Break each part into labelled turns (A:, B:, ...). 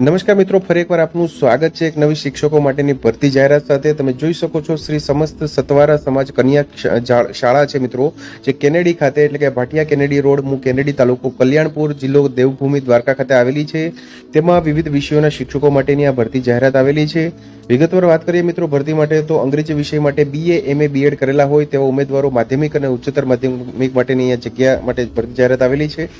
A: નમસ્કાર મિત્રો, ફરી એકવાર આપનું સ્વાગત છે એક નવી શિક્ષકો માટેની ભરતી જાહેરાત સાથે. તમે જોઈ શકો છો, શ્રી સમસ્ત સતવારા સમાજ કન્યા શાળા છે મિત્રો, જે કેનેડી ખાતે એટલે કે ભાટિયા કેનેડી રોડ, મુ કેનેડી તાલુકો કલ્યાણપુર જિલ્લો દેવભૂમિ દ્વારકા ખાતે આવેલી છે. તેમાં વિવિધ વિષયોના શિક્ષકો માટેની આ ભરતી જાહેરાત આવેલી છે. વિગતવાર વાત કરીએ મિત્રો, ભરતી માટે તો અંગ્રેજી વિષય માટે બીએ એમએ બીએડ કરેલા હોય તેવા ઉમેદવારો માધ્યમિક અને ઉચ્ચતર માધ્યમિક માટેની આ જગ્યા માટે ભરતી જાહેરાત આવેલી છે.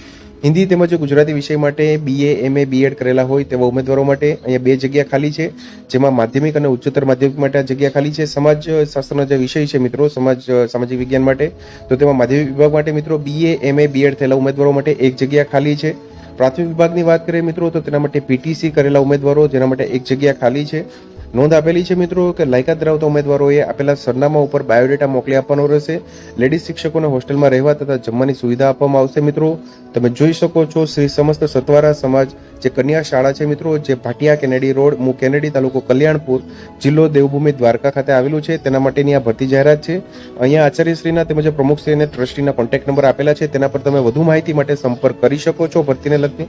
A: હિન્દી તેમજ ગુજરાતી વિષય માટે બીએ એમએ બીએડ કરેલા હોય તેવા ઉમેદવારો માટે અહીંયા બે જગ્યા ખાલી છે, જેમાં માધ્યમિક અને ઉચ્ચતર માધ્યમિક માટે આ જગ્યા ખાલી છે. સમાજશાસ્ત્રનો જે વિષય છે મિત્રો, સમાજ, સામાજિક વિજ્ઞાન માટે, તો તેમાં માધ્યમિક વિભાગ માટે મિત્રો બીએ એમએ બીએડ થયેલા ઉમેદવારો માટે એક જગ્યા ખાલી છે. પ્રાથમિક વિભાગની વાત કરીએ મિત્રો, તો તેના માટે પીટીસી કરેલા ઉમેદવારો, જેના માટે એક જગ્યા ખાલી છે. નોંધ આપેલી છે મિત્રો કે લાયકાત ધરાવતા ઉમેદવારોએ આપેલા સરનામા ઉપર બાયોડેટા મોકલી આપવાનો રહેશે. લેડીઝ શિક્ષકોને હોસ્ટેલમાં રહેવા તથા જમવાની સુવિધા આપવામાં આવશે મિત્રો. તમે જોઈ શકો છો શ્રી સમસ્ત સતવારા સમાજ જે કન્યા શાળા છે મિત્રો, જે ભાટિયા કેનેડી રોડ, મુ કેનેડી તાલુકો કલ્યાણપુર જિલ્લો દેવભૂમિ દ્વારકા ખાતે આવેલું છે. તેના માટેની આ ભરતી જાહેરાત છે. અહીંયા આચાર્યશ્રીના તેમજ પ્રમુખશ્રી અને ટ્રસ્ટીના કોન્ટેક્ટ નંબર આપેલા છે. તેના પર તમે વધુ માહિતી માટે સંપર્ક કરી શકો છો ભરતીને લગતી.